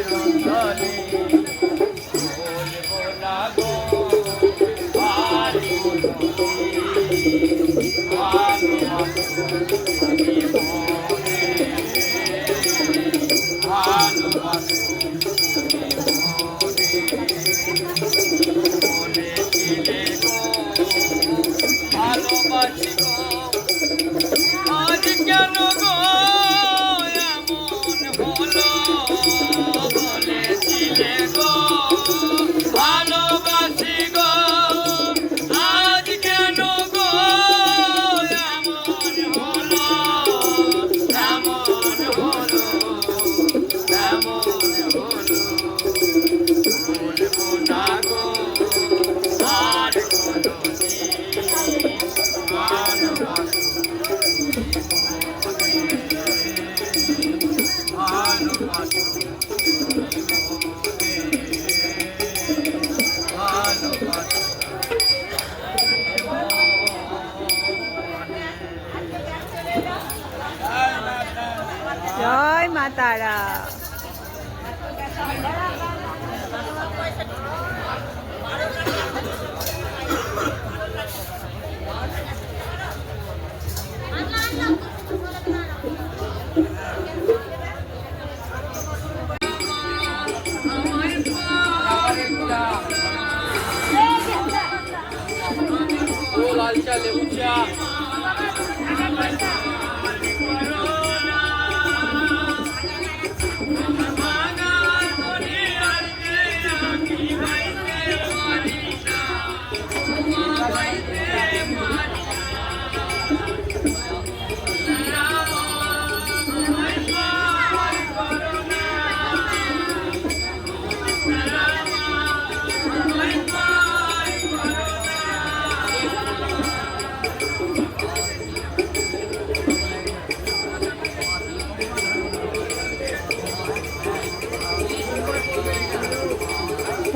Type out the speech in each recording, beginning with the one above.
ভালোবাসি তারা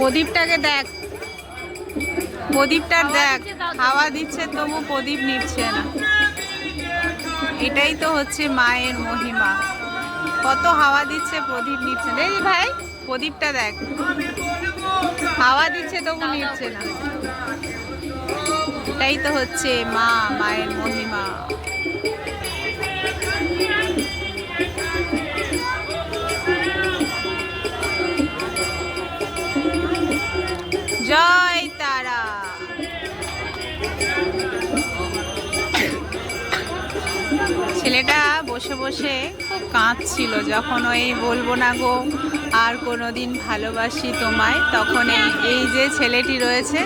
প্রদীপটাকে দেখ। প্রদীপটার দেখ। হাওয়া দিচ্ছে, তবু প্রদীপ নিচ্ছে না। এটাই তো হচ্ছে মায়ের মহিমা। কত হাওয়া দিচ্ছে, প্রদীপ নিচ্ছে এই ভাই, প্রদীপটা দেখ। হাওয়া দিচ্ছে, তবু নিচ্ছে না। এটাই তো হচ্ছে মা, মায়ের মহিমা। ছেলেটা বসে বসে খুব কাঁদছিল যখন ওই বলব না গো, আর কোনো দিন ভালোবাসি তোমায়। তখন এই যে ছেলেটি রয়েছে,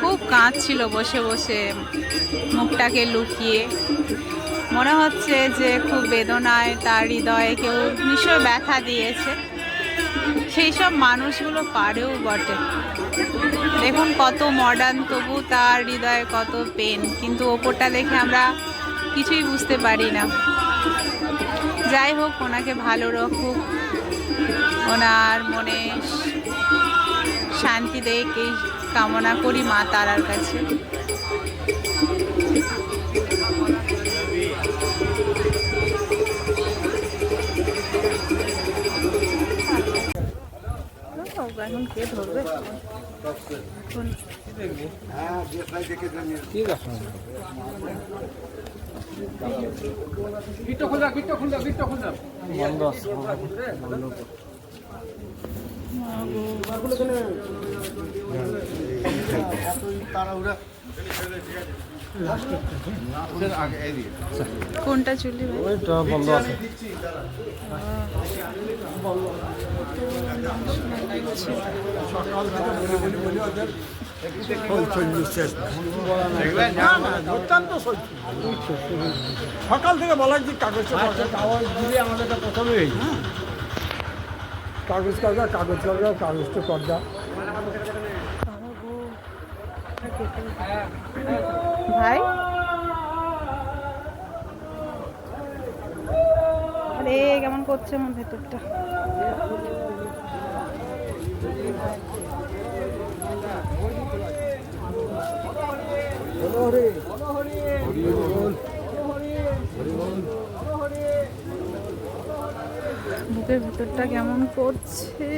খুব কাঁদছিল বসে বসে মুখটাকে লুকিয়ে। মনে হচ্ছে যে খুব বেদনায় তার হৃদয়ে কেউ নিশ্চয় ব্যথা দিয়েছে। সেই সব মানুষগুলো পারেও বটে। দেখুন কত মডার্ন তবু তার হৃদয়ে কত পেন কিন্তু ওপরটা দেখে আমরা কিছুই বুঝতে পারি না। যাই হোক, ওনাকে ভালো রাখুক। ওনার মনে শান্তি দেখ এই কামনা করি মা তারার কাছে। এখন কে ধরবে? এখন কোনটা চুলি ওইটা বন্ধ আছে। সকাল থেকে বলা যে কাগজ কাগজ দিলে আমাদের প্রথমেই কাগজ কাগজ কাগজ কাগজ কাগজ তো কর্জা ভাই? করছে আমার ভেতরটা। বুকের ভেতরটা কেমন করছে?